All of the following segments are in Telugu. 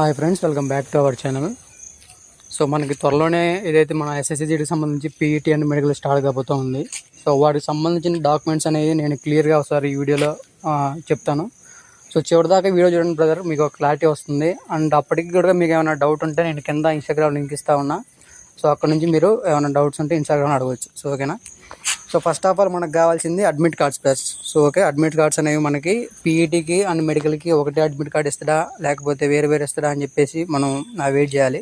Hi friends welcome back to our channel so మనకి త్వరలోనే ఏదైతే మన ఎస్ఎస్సిజీకి సంబంధించి పీఈటీ అండ్ మెడికల్ స్టార్ట్ కాబోతూ ఉంది సో వాటికి సంబంధించిన డాక్యుమెంట్స్ అనేవి నేను క్లియర్గా ఒకసారి ఈ వీడియోలో చెప్తాను. సో చివరిదాకా వీడియో చూడండి బ్రదర్ మీకు ఒక క్లారిటీ వస్తుంది. అండ్ అప్పటికి కూడా మీకు ఏమైనా డౌట్ ఉంటే నేను కింద ఇన్స్టాగ్రామ్ లింక్ ఇస్తా ఉన్నా. సో అక్కడ నుంచి మీరు ఏమైనా డౌట్స్ ఉంటే ఇన్స్టాగ్రామ్ అడగవచ్చు. సో ఓకేనా సో ఫస్ట్ ఆఫ్ ఆల్ మనకు కావాల్సింది admit cards plus so okay admit cards అనేవి మనకి పీఈటీకి అండ్ మెడికల్కి ఒకటే అడ్మిట్ కార్డ్ ఇస్తాడా లేకపోతే వేరే వేరే ఇస్తాడా అని చెప్పేసి మనం వెయిట్ చేయాలి.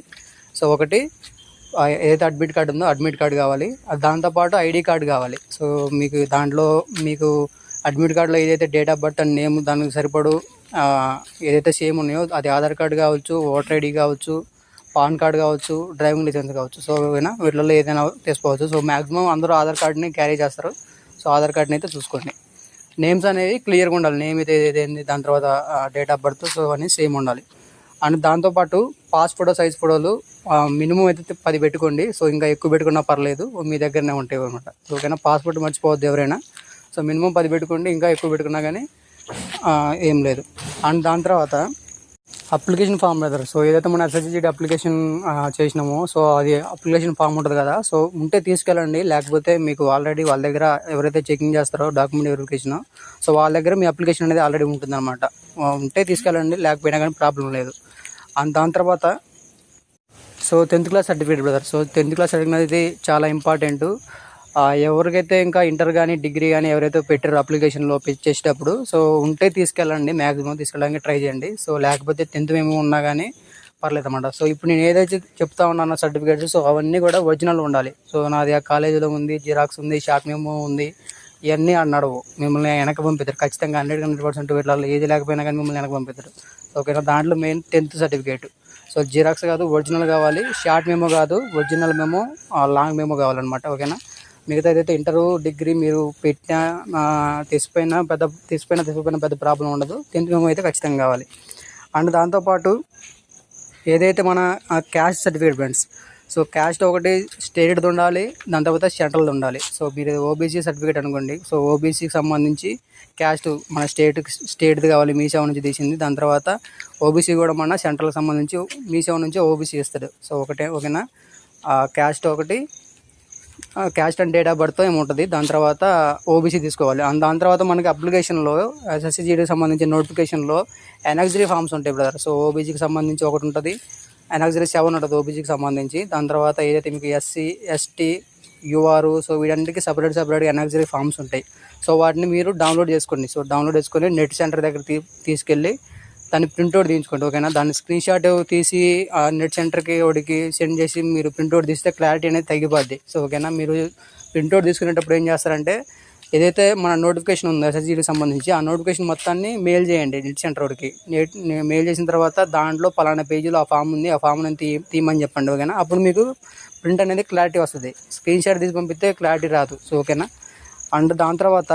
సో ఒకటి ఏదైతే అడ్మిట్ కార్డు ఉందో అడ్మిట్ కార్డు కావాలి. అది దాంతోపాటు ఐడి కార్డు కావాలి. సో మీకు దాంట్లో మీకు అడ్మిట్ కార్డులో ఏదైతే date of birth and name దానికి సరిపడు ఏదైతే సేమ్ ఉన్నాయో అది ఆధార్ కార్డు కావచ్చు ఓటర్ ఐడి కావచ్చు పాన్ కార్డ్ కావచ్చు డ్రైవింగ్ లైసెన్స్ కావచ్చు. సో ఏమైనా వీటిలో ఏదైనా తీసుకోవచ్చు. సో మాక్సిమం అందరూ ఆధార్ కార్డ్ని క్యారీ చేస్తారు. సో ఆధార్ కార్డ్ని అయితే చూసుకోండి. నేమ్స్ అనేవి క్లియర్గా ఉండాలి. నేమ్ అయితే ఏదైంది దాని తర్వాత డేట్ ఆఫ్ బర్త్ సో అన్నీ సేమ్ ఉండాలి. అండ్ దాంతోపాటు పాస్ ఫోటో సైజ్ ఫోటోలు మినిమం అయితే పది పెట్టుకోండి. సో ఇంకా ఎక్కువ పెట్టుకున్నా పర్లేదు. మీ దగ్గరనే ఉంటాయి అనమాట ఓకేనా పాస్పోర్ట్ మర్చిపోవద్దు ఎవరైనా. సో మినిమం పది పెట్టుకోండి. ఇంకా ఎక్కువ పెట్టుకున్నా కానీ ఏం లేదు. అండ్ దాని తర్వాత అప్లికేషన్ ఫామ్ బ్రదర్. సో ఏదైతే మనం ఎస్ఎస్జీ అప్లికేషన్ చేసినామో సో అది అప్లికేషన్ ఫామ్ ఉంటుంది కదా. సో ఉంటే తీసుకెళ్ళండి. లేకపోతే మీకు ఆల్రెడీ వాళ్ళ దగ్గర ఎవరైతే చెకింగ్ చేస్తారో డాక్యుమెంట్ వెరిఫికేషన్ సో వాళ్ళ దగ్గర మీ అప్లికేషన్ అనేది ఆల్రెడీ ఉంటుంది అనమాట ఉంటే తీసుకెళ్ళండి. లేకపోయినా కానీ ప్రాబ్లం లేదు. దాని తర్వాత so tenth class certificate brother. So tenth class certificate అనేది చాలా ఇంపార్టెంట్ ఎవరికైతే ఇంకా ఇంటర్ కానీ డిగ్రీ కానీ ఎవరైతే పెట్టారో అప్లికేషన్లో పిచ్ చేసేటప్పుడు సో ఉంటే తీసుకెళ్ళండి మ్యాక్సిమం తీసుకెళ్ళడానికి ట్రై చేయండి. సో లేకపోతే టెన్త్ మేము ఉన్నా కానీ పర్లేదు అన్నమాట. సో ఇప్పుడు నేను ఏదైతే చెప్తా ఉన్నానో సర్టిఫికేట్స్ సో అవన్నీ కూడా ఒరిజినల్ ఉండాలి. సో నాది ఆ కాలేజీలో ఉంది జిరాక్స్ ఉంది షార్ట్ మేము ఉంది ఇవన్నీ నడవు మిమ్మల్ని వెనక పంపిస్తారు ఖచ్చితంగా హండ్రెడ్ హండ్రెడ్ పర్సెంట్ ఇట్లా ఏది లేకపోయినా కానీ మిమ్మల్ని వెనక పంపిస్తారు ఓకేనా? దాంట్లో main tenth certificate. So xerox కాదు ఒరిజినల్ కావాలి. షార్ట్ మెమో కాదు ఒరిజినల్ మెమో లాంగ్ మెమో కావాలన్నమాట. ఓకేనా? మిగతా ఏదైతే ఇంటర్ డిగ్రీ మీరు పెట్టినా తీసిపోయినా పెద్ద తీసిపోయినా తీసిపోయినా పెద్ద ప్రాబ్లం ఉండదు. టెన్త్ మేము అయితే ఖచ్చితంగా కావాలి. అండ్ దాంతోపాటు ఏదైతే మన caste certificate friends so caste ఒకటి స్టేటెడ్ ఉండాలి దాని తర్వాత సెంట్రల్ది ఉండాలి. సో మీరు ఓబీసీ సర్టిఫికేట్ అనుకోండి. సో ఓబీసీకి సంబంధించి క్యాస్ట్ మన స్టేట్ స్టేట్ది కావాలి మీసేవ నుంచి తీసింది. దాని తర్వాత ఓబీసీ కూడా మన సెంట్రల్కి సంబంధించి మీసేవ నుంచి ఓబీసీ ఇస్తాడు సో ఒకటే ఓకేనా? క్యాస్ట్ ఒకటి caste and date of birth ఏముంటుంది? దాని తర్వాత ఓబీసీ తీసుకోవాలి. అండ్ దాని తర్వాత మనకి అప్లికేషన్లో ఎస్ఎస్సిజిడికి సంబంధించిన నోటిఫికేషన్లో ఎనక్సరీ ఫామ్స్ ఉంటాయి బ్రదర్ సో ఓబీసీకి సంబంధించి ఒకటి ఉంటుంది. ఎనక్సరీ సెవెన్ ఉంటుంది ఓబీసీకి సంబంధించి. దాని తర్వాత ఏదైతే మీకు ఎస్సీ ఎస్టీ యూఆర్ సో వీటన్నిటికీ సపరేట్ సపరేట్ ఎనక్సరీ ఫామ్స్ ఉంటాయి. సో వాటిని మీరు డౌన్లోడ్ చేసుకోండి. సో డౌన్లోడ్ చేసుకొని నెట్ సెంటర్ దగ్గర తీసుకెళ్ళి దాన్ని ప్రింట్అవుట్ తీయించుకోండి ఓకేనా దాన్ని స్క్రీన్ షాట్ తీసి ఆ నెట్ సెంటర్కి వాడికి సెండ్ చేసి మీరు ప్రింట్అవుట్ తీస్తే క్లారిటీ అనేది తగ్గిపోద్ది. సో ఓకేనా మీరు ప్రింట్అవుట్ తీసుకునేటప్పుడు ఏం చేస్తారంటే ఏదైతే మన నోటిఫికేషన్ ఉందో ఎస్ఎస్జీకి సంబంధించి ఆ నోటిఫికేషన్ మొత్తాన్ని మెయిల్ చేయండి నెట్ సెంటర్ వాడికి నెట్ మెయిల్ చేసిన తర్వాత దాంట్లో పలానా పేజీలో ఆ ఫామ్ ఉంది ఆ ఫామ్ తీ తీయమని చెప్పండి ఓకేనా అప్పుడు మీకు ప్రింట్ అనేది క్లారిటీ వస్తుంది. స్క్రీన్ షాట్ తీసి పంపిస్తే క్లారిటీ రాదు. సో ఓకేనా అండ్ దాని తర్వాత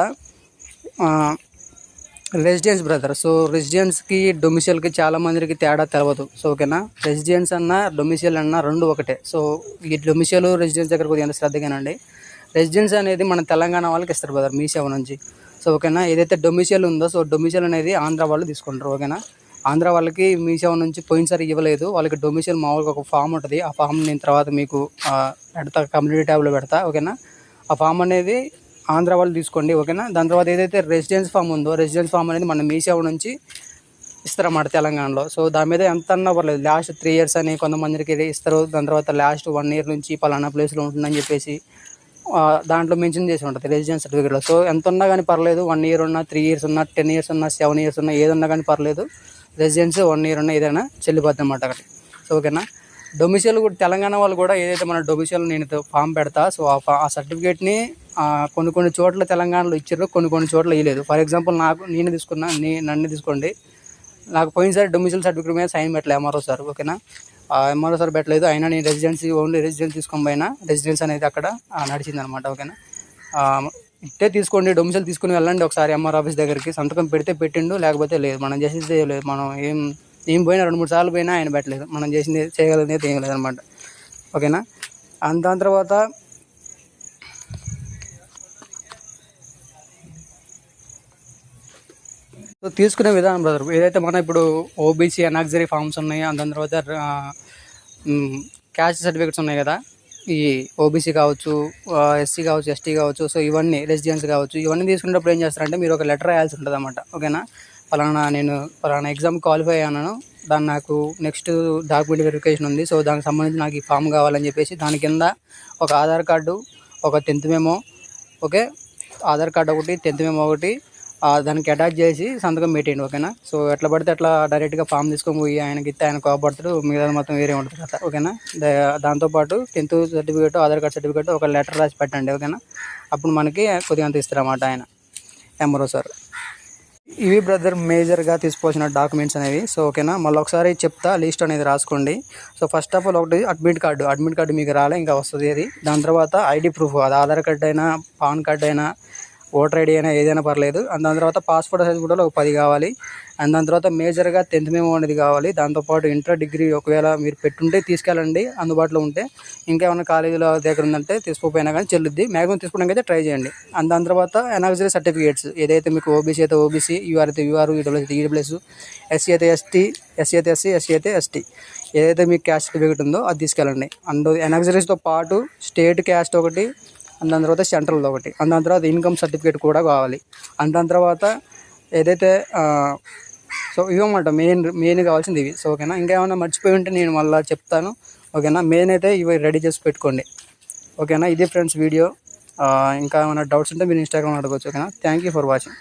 రెసిడెన్స్ బ్రదర్ సో రెసిడెన్స్కి డొమిషియల్కి చాలా మందికి తేడా తెలవదు. సో ఓకేనా రెసిడెన్స్ అన్న డొమిషియల్ అన్న రెండు ఒకటే. సో ఈ డొమిషియల్ రెసిడెన్స్ దగ్గర కొద్దిగా ఎంత శ్రద్ధగానండి. రెసిడెన్స్ అనేది మన తెలంగాణ వాళ్ళకి ఇస్తారు బ్రదర్ మీ సేవ నుంచి. సో ఓకేనా ఏదైతే డొమిషియల్ ఉందో సో డొమిసియల్ అనేది ఆంధ్ర వాళ్ళు తీసుకుంటారు ఓకేనా ఆంధ్ర వాళ్ళకి మీ సేవ నుంచి పోయినసారి ఇవ్వలేదు. వాళ్ళకి డొమిషియల్ మామూలుగా ఒక ఫామ్ ఉంటుంది. ఆ ఫామ్ నేను తర్వాత మీకు పెడతా కమ్యూనిటీ ట్యాబ్లో పెడతా ఓకేనా ఆ ఫామ్ అనేది ఆంధ్ర వాళ్ళు తీసుకోండి ఓకేనా? దాని తర్వాత ఏదైతే రెసిడెన్స్ ఫామ్ ఉందో రెసిడెన్స్ ఫామ్ అనేది మన మీసేవ నుంచి ఇస్తారన్నమాట తెలంగాణలో. సో దాని మీద ఎంత అన్నా పర్లేదు. లాస్ట్ త్రీ ఇయర్స్ అని కొంతమందికి ఇస్తారు. దాని తర్వాత లాస్ట్ వన్ ఇయర్ నుంచి పలానా ప్లేస్లో ఉంటుందని చెప్పేసి దాంట్లో మెన్షన్ చేసి ఉంటుంది రెసిడెన్స్ సర్టిఫికేట్లో. సో ఎంత ఉన్నా కానీ పర్లేదు. వన్ ఇయర్ ఉన్నా త్రీ ఇయర్స్ ఉన్నా టెన్ ఇయర్స్ ఉన్నా సెవెన్ ఇయర్స్ ఉన్నా ఏదన్నా కానీ పర్లేదు. రెసిడెన్స్ వన్ ఇయర్ ఉన్నా ఏదైనా చెల్లిపోద్ది అన్నమాట అక్కడ సో ఓకేనా? డొమిషియల్ కూడా తెలంగాణ వాళ్ళు కూడా ఏదైతే మన డొమిషియల్ నేను ఫామ్ పెడతా సో ఆ ఫా ఆ సర్టిఫికేట్ని కొన్ని కొన్ని చోట్ల తెలంగాణలో ఇచ్చారు కొన్ని కొన్ని చోట్ల ఇవ్వలేదు ఫర్ ఎగ్జాంపుల్ నాకు నేను తీసుకున్నా నీ నన్ను తీసుకోండి. నాకు పోయినసారి డొమిషియల్ సర్టిఫికేట్ మీద సైన్ పెట్టలే ఎంఆర్ఓ సార్ ఓకేనా? ఆ ఎంఆర్ఓ సార్ పెట్టలేదు అయినా నేను రెసిడెన్సీ ఓన్లీ రెసిడెన్స్ తీసుకొని పోయినా రెసిడెన్స్ అనేది అక్కడ నడిచింది అనమాట ఓకేనా? ఇట్టే తీసుకోండి డొమిషియల్ తీసుకుని వెళ్ళండి ఒకసారి ఎంఆర్ ఆఫీస్ దగ్గరికి. సంతకం పెడితే పెట్టిండు లేకపోతే లేదు. మనం చేసేది లేదు మనం ఏం ఏం పోయినా రెండు మూడు సార్లు పోయినా ఆయన పెట్టలేదు. మనం చేసింది చేయగలిగింది తీయగలేదు అనమాట ఓకేనా? అంత దాని తర్వాత సో తీసుకునే విధానం బ్రదర్ ఏదైతే మన ఇప్పుడు ఓబీసీ అనాక్సరీ ఫార్మ్స్ ఉన్నాయి దాని తర్వాత క్యాస్ట్ సర్టిఫికెట్స్ ఉన్నాయి కదా? ఈ ఓబీసీ కావచ్చు ఎస్సీ కావచ్చు ఎస్టీ కావచ్చు సో ఇవన్నీ రెసిడెన్స్ కావచ్చు ఇవన్నీ తీసుకునేటప్పుడు ఏం చేస్తారంటే మీరు ఒక లెటర్ రాయాల్సి ఉంటుంది అన్నమాట ఓకేనా? ఫలానా నేను ఫలానా ఎగ్జామ్ క్వాలిఫై అయ్యాను దాన్ని నాకు నెక్స్ట్ డాక్యుమెంట్ వెరిఫికేషన్ ఉంది. సో దానికి సంబంధించి నాకు ఈ ఫామ్ కావాలని చెప్పేసి దాని కింద ఒక ఆధార్ కార్డు ఒక tenth memo okay? Aadhaar card ఒకటి టెన్త్ మేమో ఒకటి దానికి అటాచ్ చేసి సంతకం పెట్టేయండి ఓకేనా? సో ఎట్లా పడితే అట్లా డైరెక్ట్గా ఫామ్ తీసుకొని పోయి ఆయనకి ఇస్తే ఆయన కోపడతాడు. మిగతా మొత్తం వేరే ఉంటుంది కదా ఓకేనా? దాంతోపాటు tenth certificate Aadhaar card certificate ఒక లెటర్ రాసి పెట్టండి ఓకేనా? అప్పుడు మనకి కొద్దిగా అంత ఇస్తారన్నమాట ఆయన. MRO sir. ఇవి బ్రదర్ మేజర్గా తీసుకోవాల్సిన డాక్యుమెంట్స్ అనేవి. సో ఓకేనా? మళ్ళీ ఒకసారి చెప్తా లిస్ట్ అనేది రాసుకోండి. సో ఫస్ట్ ఆఫ్ ఆల్ ఒకటి అడ్మిట్ కార్డు. అడ్మిట్ కార్డు మీకు రాలే ఇంకా వస్తుంది అది దాని తర్వాత ఐడి ప్రూఫ్ అది ఆధార్ కార్డ్ అయినా పాన్ కార్డ్ అయినా ఓటర్ ఐడి అయినా ఏదైనా పర్లేదు. అండ్ దాని తర్వాత పాస్పోర్ట్ సైజ్ ఫోటోలు ఒక పది కావాలి. అండ్ దాని తర్వాత మేజర్గా టెన్త్ మేము అనేది కావాలి. దాంతోపాటు ఇంటర్ డిగ్రీ ఒకవేళ మీరు పెట్టుంటే తీసుకెళ్ళండి. అందుబాటులో ఉంటే ఇంకేమైనా కాలేజీలో దగ్గర ఉందంటే తీసుకోపోయినా కానీ చెల్లుద్ది. మ్యాక్సిమం తీసుకోవడానికి అయితే ట్రై చేయండి. అండ్ దాని తర్వాత ఎనాగ్జరీ సర్టిఫికేట్స్ ఏదైతే మీకు ఓబీసీ అయితే ఓబీసీ యూఆర్ అయితే యూఆర్ ఈడబ్ల్యూఎస్ ఈడబ్ల్యూఎస్ ఎస్సీ అయితే ఎస్టీ ఎస్సీ అయితే ఎస్సీ ఎస్సీ అయితే ఎస్టీ ఏదైతే మీకు క్యాస్ట్ సర్టిఫికేట్ ఉందో అది తీసుకెళ్ళండి. అండ్ ఎనాక్సరీస్తో పాటు స్టేట్ క్యాస్ట్ ఒకటి అండ్ దాని తర్వాత సెంట్రల్ ఒకటి. అండ్ దాని తర్వాత ఇన్కమ్ సర్టిఫికేట్ కూడా కావాలి. అండ్ దాని తర్వాత ఏదైతే సో ఇవన్నమాట మెయిన్ మెయిన్ కావాల్సింది ఇవి. సో ఓకేనా? ఇంకా ఏమైనా మర్చిపోయి ఉంటే నేను మళ్ళీ చెప్తాను. ఓకేనా? మెయిన్ అయితే ఇవి రెడీ చేసి పెట్టుకోండి. ఓకేనా? ఇదే ఫ్రెండ్స్ వీడియో. ఇంకా ఏమైనా డౌట్స్ ఉంటే మీరు ఇన్స్టాగ్రామ్ అడగవచ్చు ఓకేనా? Thank you for watching